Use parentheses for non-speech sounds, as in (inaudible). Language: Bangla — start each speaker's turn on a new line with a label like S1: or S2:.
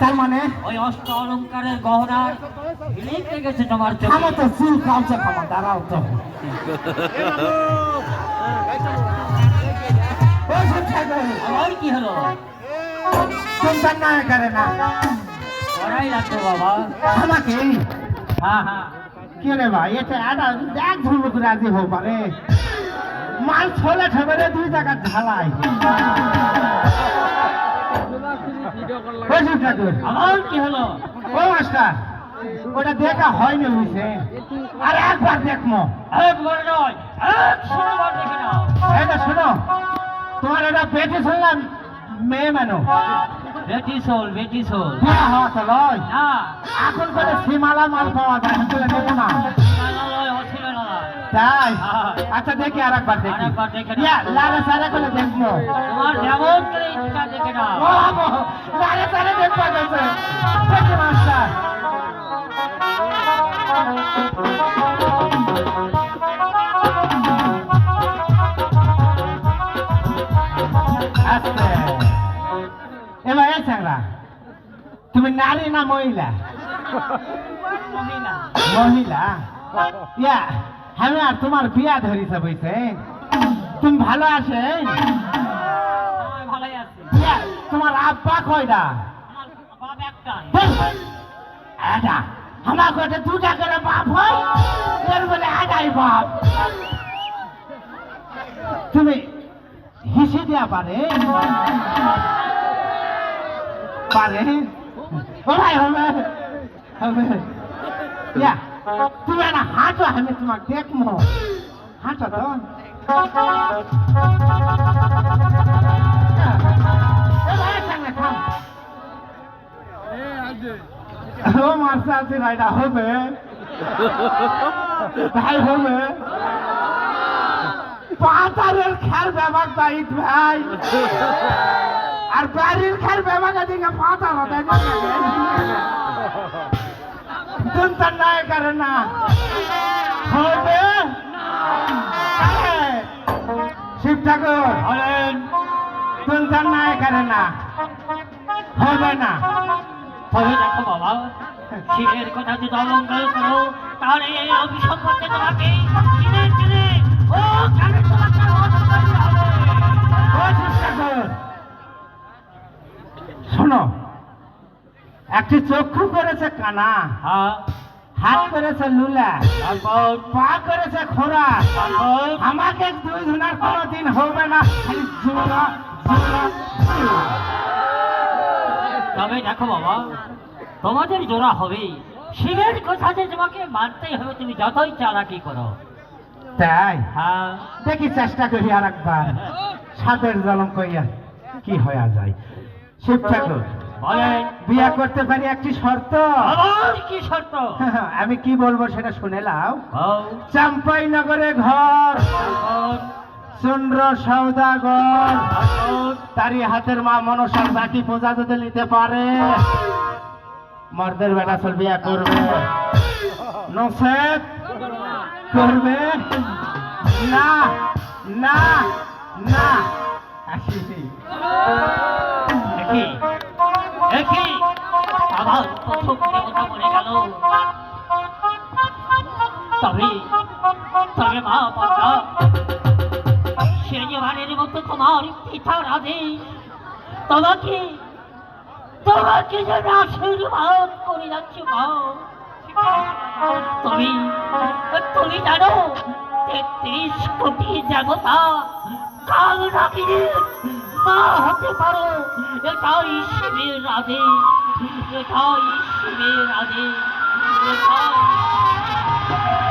S1: তার মানে
S2: ওই অষ্ট অলঙ্কারের গহনা হিলিতে গেছে তোমার চোখে
S1: তো চুল কালচে খামো দাঁড়াও তো।
S2: আমার কি হলো
S1: চিন্তা না করে না
S2: করাই লাগতো বাবা।
S1: আমাকে?
S2: হ্যাঁ হ্যাঁ।
S1: কে রে ভাই? এটা একটা এক ধরুক রাজি হো পারে। মাল ছোলে ঠেবে দুই টাকা ঝালাই
S2: আমার কি হলো?
S1: ও মাস্টার ওটা দেখা হয়নি বুঝছে। আর একবার দেখমো।
S2: একবার নয়
S1: এটা শোনো তোমার এটা পেটে শুনলাম মেয়ে মানো।
S2: বেটি সোল বেটি সোল
S1: বিয়া হওয়া তো লয়
S2: না
S1: এখন করে সীমালা মাল পাওয়া যায় আমি বলে দেবো না।
S2: না।
S1: তাই?
S2: হ্যাঁ।
S1: আচ্ছা দেখি আর একবার দেখি। ইয়া, লারে সারে করে দেখব।
S2: তোমার যেমন করে ইচ্ছা দেখে নাও।
S1: ও লারে সারে দেখব গেছে মাস্টার। এবার এই চ্যাংরা তুমি নারী না মহিলা?
S2: মহিলা।
S1: ইয়া আমি আর তোমার বিয়া ধরিছে বইছে তুমি ভালো আছে ইয়া, তোমার আব্বা কয়টা এটা আমার কাছে দুটা করে বাপ হয় এর বলে এটাই বাপ। তুমি হিসে দেওয়া পারে পারে। ও ভাই হবে হবে। ইয়া, তুমি একটা হাঁটো, আমি তোমাকে দেখব হাঁটো তো। ও মারছে আছে ভাইটা হবে। ভাই, হবে। পাতারের খেল ব্যাপার দায়িত ভাই। পাতার হতে তুমি তার নয় করে না? হবে? শিব ঠাকুর
S2: বলেন
S1: তুমি তার নয় করে না? হবে না।
S2: তবে দেখো বাবা শিবের কথা যদি অলঙ্কার করো তাহলে এই অভিশাপ করতে তোমাকে চিনে চিনে। ও জানে
S1: একটি চক্ষু করেছে কানা হাত করেছে লুলা পা করেছে খোরা আমাকে দুই জনের কোনো দিন হবে না খালি জোড়া জোড়া জোড়া।
S2: তবে দেখো বাবা তোমাদের জোড়া হবেই। শিবের কথা যে তোমাকে মানতেই হবে তুমি যতই চালাকি করো।
S1: তাই?
S2: হ্যাঁ
S1: দেখি চেষ্টা করি আর একবার সাদের জলম কইয়া কি হয়ে যায়। শিব ঠাকুর বিয়া করতে পারি একটি শর্ত।
S2: কি শর্ত? (laughs)
S1: আমি কি বলব সেটা শুনে লাও। চাম্পাই নগরে ঘর চন্দ্র সৌদাগর তারই হাতের মা মনসার বাকি পূজা যদি নিতে পারে মর্দের বেলা চল বিয়া করবে। নসেদ করবে। না না না। আসি।
S2: আবার প্রথম দেবতা মরে গেল তবে তবে মা পদ্মা সে মতো তোমার পিতার আদেশ তোমাকে তোমাকে যে আশীর্বাদ করে যাচ্ছি মা তুমি তুমি জানো, তেত্রিশ কোটি দেবতা কাল নাকিরে মা হতে পারো, এটাই শিবের আদেশ 你只考一次别着急你只考一